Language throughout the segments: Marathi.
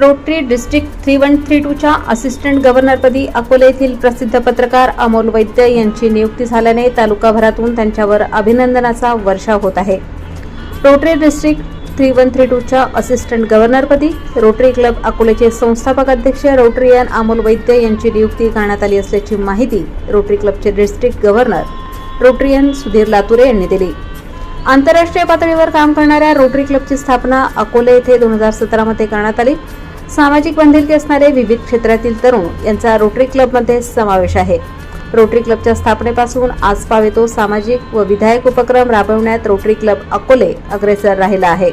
Rotary district three one three टूच्या assistant गव्हर्नरपदी अकोले येथील प्रसिद्ध पत्रकार अमोल वैद्य यांची नियुक्ती झाल्याने तालुकाभरातून त्यांच्यावर अभिनंदनाचा वर्षाव होत आहे. Rotary district three one three टूच्या assistant गव्हर्नरपदी रोटरी क्लब अकोलेचे संस्थापक अध्यक्ष रोटरीयन अमोल वैद्य यांची नियुक्ती करण्यात आली असल्याची माहिती रोटरी क्लबचे district governor rotarian Sudhir Lature यांनी दिली. आंतरराष्ट्रीय पातळीवर काम करणाऱ्या रोटरी क्लबची स्थापना अकोले येथे दोन हजार सतरामध्ये करण्यात आली. सामाजिक बांधिलकी असणारे विविध क्षेत्रातील तरुण यांचा रोटरी क्लबमध्ये समावेश आहे. रोटरी क्लबच्या स्थापनेपासून आज येतो सामाजिक व विधायक उपक्रम राबवण्यात रोटरी क्लब अकोले अग्रेसर राहिला आहे.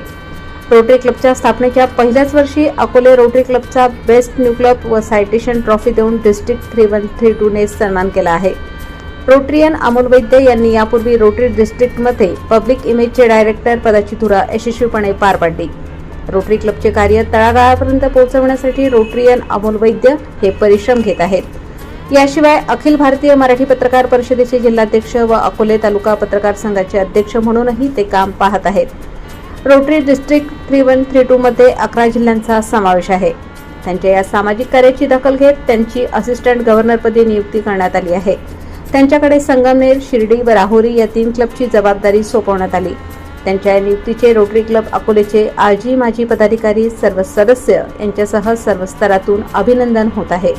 रोटरी क्लबच्या स्थापनेच्या पहिल्याच वर्षी अकोले रोटरी क्लबचा बेस्ट न्यू क्लब व सायटेशन ट्रॉफी देऊन डिस्ट्रिक्ट थ्री वन थ्री टूने सन्मान केला आहे. रोटरियन अमोल वैद्य यांनी यापूर्वी रोटरी डिस्ट्रिक्टमध्ये पब्लिक इमेजचे डायरेक्टर पदाची धुरा यशस्वीपणे पार पाडली. रोटरी क्लबचे कार्य तळागाळापर्यंत पोहोचवण्यासाठी रोटरीयन अमोल वैद्य हे परिश्रम घेत आहेत. याशिवाय अखिल भारतीय मराठी पत्रकार परिषदेचे जिल्हाध्यक्ष व अकोले तालुका पत्रकार संघाचे अध्यक्ष म्हणूनही ते काम पाहत आहेत. Rotary district three one three टूमध्ये अकरा जिल्ह्यांचा समावेश आहे. त्यांच्या या सामाजिक कार्याची दखल घेत त्यांची असिस्टंट गव्हर्नरपदी नियुक्ती करण्यात आली आहे. त्यांच्याकडे संगमनेर शिर्डी व राहुरी या तीन क्लबची जबाबदारी सोपवण्यात आली. त्यांच्या नियुक्तीचे रोटरी क्लब अकोलेचे आजी माजी पदाधिकारी सर्व सदस्य यांच्यासह सर्व स्तरातून अभिनंदन होत आहे.